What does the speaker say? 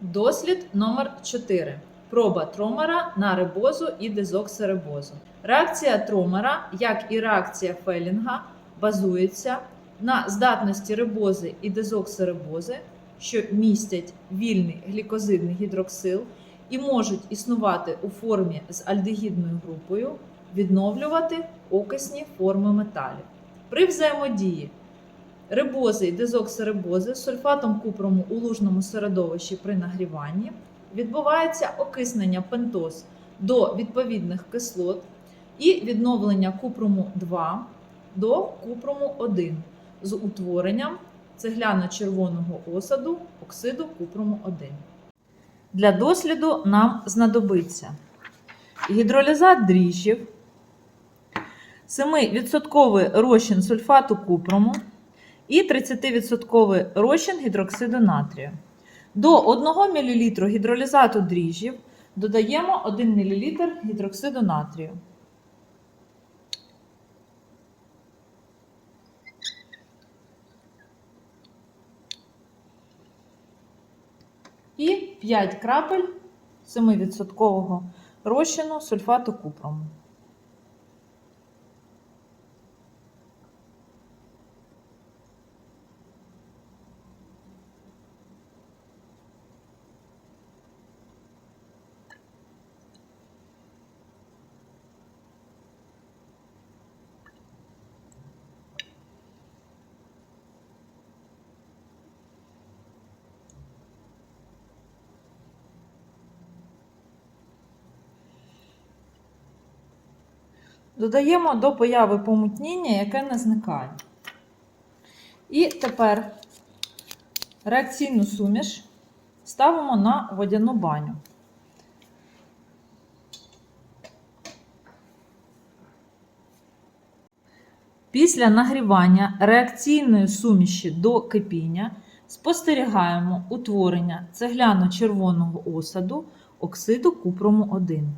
Дослід номер 4 Проба тромера на рибозу і дезоксирибозу. Реакція тромера, як і реакція Фелінга, базується на здатності рибози і дезоксирибози, що містять вільний глікозидний гідроксил і можуть існувати у формі з альдегідною групою, відновлювати окисні форми металів. При взаємодії рибози і дезоксирибози з сульфатом купрому у лужному середовищі при нагріванні відбувається окиснення пентоз до відповідних кислот і відновлення купруму 2 до купруму 1 з утворенням цегляно-червоного осаду оксиду купруму 1. Для досліду нам знадобиться гідролізат дріжджів, 7% розчин сульфату купруму і 30% розчин гідроксиду натрію. До 1 мл гідролізату дріжджів додаємо 1 мл гідроксиду натрію. І 5 крапель 7% розчину сульфату купруму. Додаємо до появи помутніння, яке не зникає. І тепер реакційну суміш ставимо на водяну баню. Після нагрівання реакційної суміші до кипіння спостерігаємо утворення цегляно-червоного осаду оксиду купрому 1.